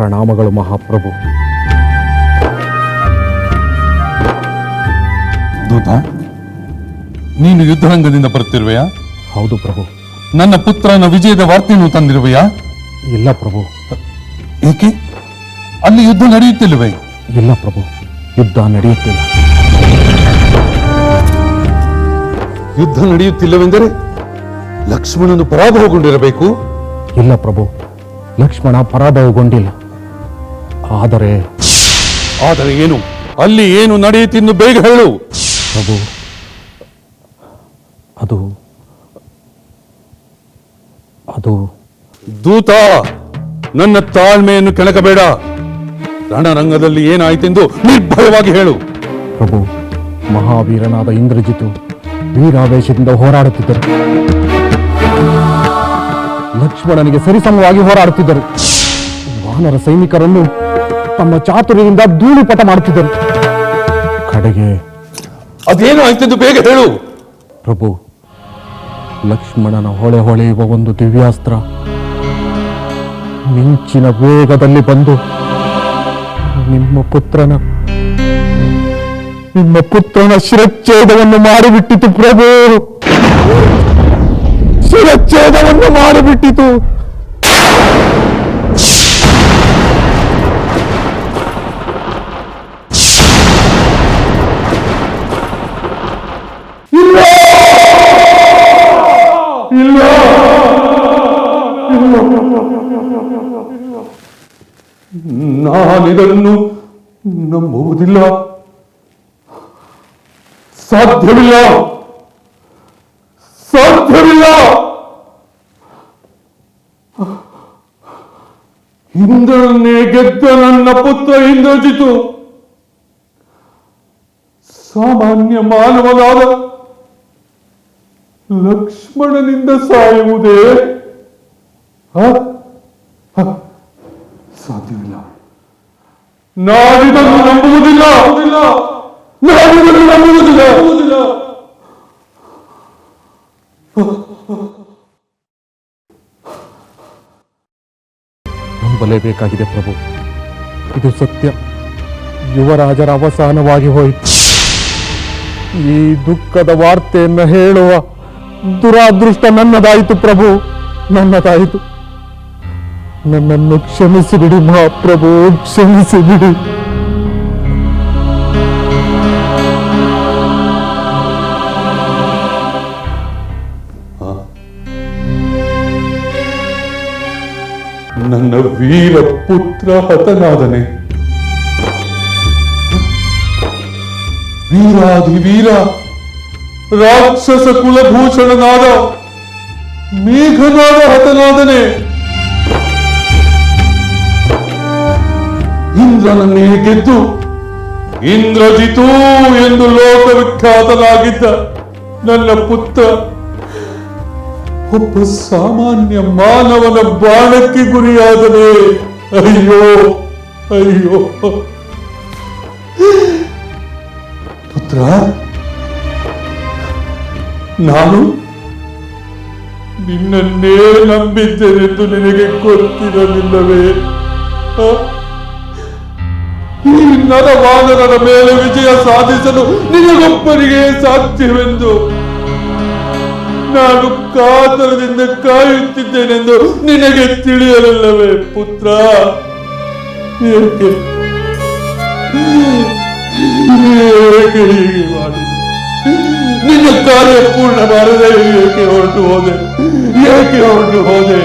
ಪ್ರಣಾಮಗಳು ಮಹಾಪ್ರಭು. ದೂತ ನೀನು ಯುದ್ಧರಂಗದಿಂದ ಬರುತ್ತಿರುವೆಯಾ? ಹೌದು ಪ್ರಭು. ನನ್ನ ಪುತ್ರನ ವಿಜಯದ ವಾರ್ತೆಯನ್ನು ತಂದಿರುವೆಯಾ? ಇಲ್ಲ ಪ್ರಭು. ಏಕೆ? ಅಲ್ಲಿ ಯುದ್ಧ ನಡೆಯುತ್ತಿಲ್ಲವೇ? ಇಲ್ಲ ಪ್ರಭು. ಯುದ್ಧ ನಡೆಯುತ್ತಿಲ್ಲ. ಯುದ್ಧ ನಡೆಯುತ್ತಿಲ್ಲವೆಂದರೆ ಲಕ್ಷ್ಮಣನು ಪರಾಭವಗೊಂಡಿರಬೇಕು? ಇಲ್ಲ ಪ್ರಭು. ಲಕ್ಷ್ಮಣ ಪರಾಭವಗೊಂಡಿಲ್ಲ. ಆದರೆ ಆದರೆ ಏನು? ಅಲ್ಲಿ ಏನು ನಡೆಯುತ್ತಿಂದು ಬೇಗ ಹೇಳು. ಪ್ರಭು ಅದು ಅದು ದೂತ ನನ್ನ ತಾಳ್ಮೆಯನ್ನು ಕೆಣಕಬೇಡ. ರಣರಂಗದಲ್ಲಿ ಏನಾಯಿತೆಂದು ನಿರ್ಭಯವಾಗಿ ಹೇಳು. ಪ್ರಭು ಮಹಾವೀರನಾದ ಇಂದ್ರಜಿತು ವೀರಾವೇಶದಿಂದ ಹೋರಾಡುತ್ತಿದ್ದರು. ಲಕ್ಷ್ಮಣನಿಗೆ ಸರಿಸಮವಾಗಿ ಹೋರಾಡುತ್ತಿದ್ದರು. ವಾನರ ಸೈನಿಕರನ್ನು ತಮ್ಮ ಚಾತುರ್ಯದಿಂದ ಧೂಳಿಪಟ ಮಾಡುತ್ತಿದ್ದರು. ಕಡೆಗೆ ಅದೇನು ಆಯ್ತಿದ್ದು ಬೇಗ ಹೇಳು. ಪ್ರಭು ಲಕ್ಷ್ಮಣನ ಹೊಳೆ ಹೊಳೆಯುವ ಒಂದು ದಿವ್ಯಾಸ್ತ್ರ ಮಿಂಚಿನ ವೇಗದಲ್ಲಿ ಬಂದು ನಿಮ್ಮ ಪುತ್ರನ ನಿಮ್ಮ ಪುತ್ರನ ಶಿರಚ್ಛೇದವನ್ನು ಮಾಡಿಬಿಟ್ಟಿತು ಪ್ರಭು. ಶಿರಚ್ಛೇದವನ್ನು ಮಾಡಿಬಿಟ್ಟಿತು ನಾನಿದನ್ನು ನಂಬುವುದಿಲ್ಲ. ಸಾಧ್ಯವಿಲ್ಲ. ಸಾಧ್ಯವಿಲ್ಲ. ಇಂದ್ರನ್ನೇ ಗೆದ್ದ ನನ್ನ ಪುತ್ರ ಇಂದ್ರಜಿತು ಸಾಮಾನ್ಯ ಮಾನವನಾದ ಲಕ್ಷ್ಮಣನಿಂದ ಸಾಯುವುದೇ? ಸಾಧ್ಯವಿಲ್ಲ. ನಾನಿದನ್ನು ನಂಬುವುದಿಲ್ಲ. ನಾನಿದನ್ನು ನಂಬುವುದಿಲ್ಲ. ನಂಬಲೇಬೇಕಾಗಿದೆ ಪ್ರಭು. ಇದು ಸತ್ಯ. ಯುವರಾಜರ ಅವಸಾನವಾಗಿ ಹೋಯಿತು. ಈ ದುಃಖದ ವಾರ್ತೆಯನ್ನು ಹೇಳುವ ದುರಾದೃಷ್ಟ ನನ್ನದಾಯಿತು ಪ್ರಭು. ನನ್ನದಾಯಿತು. ನನ್ನನ್ನು ಕ್ಷಮಿಸಿಬಿಡಿ ಮಹಾಪ್ರಭು ಕ್ಷಮಿಸಿಬಿಡಿ ನನ್ನ ವೀರ ಪುತ್ರ ಹತನಾದನೆ ವೀರಾಧಿ ವೀರ ರಾಕ್ಷಸ ಕುಲಭೂಷಣನಾದ ಮೇಘನಾದ ಹತನಾದನೆ ಇಂದ್ರನನ್ನೇ ಗೆದ್ದು ಇಂದ್ರಜಿತು ಎಂದು ಲೋಕವಿಖ್ಯಾತನಾಗಿದ್ದ ನನ್ನ ಪುತ್ರ, ಒಬ್ಬ ಸಾಮಾನ್ಯ ಮಾನವನ ಬಾಣಕ್ಕೆ ಗುರಿಯಾದನೆ ಅಯ್ಯೋ ಅಯ್ಯೋ. ಪುತ್ರ, ನಾನು ನಿನ್ನನ್ನೇ ನಂಬಿದ್ದೇನೆಂದು ನಿನಗೆ ಗೊತ್ತಿರಲಿಲ್ಲವೇ? ಈ ಮೇಲೆ ವಿಜಯ ಸಾಧಿಸಲು ನಿನಗೊಬ್ಬರಿಗೆ ಸಾಧ್ಯವೆಂದು ನಾನು ಕಾತರದಿಂದ ಕಾಯುತ್ತಿದ್ದೇನೆಂದು ನಿನಗೆ ತಿಳಿಯಲಿಲ್ಲವೇ ಪುತ್ರ? ಮಾಡಿದೆ ನಿನ್ನ ಕಾರ್ಯ ಪೂರ್ಣ ಬಾರದೆ ಏಕೆ ಹೊರಟು ಹೋದೆ? ಏಕೆ ಹೊರಟು ಹೋದೆ?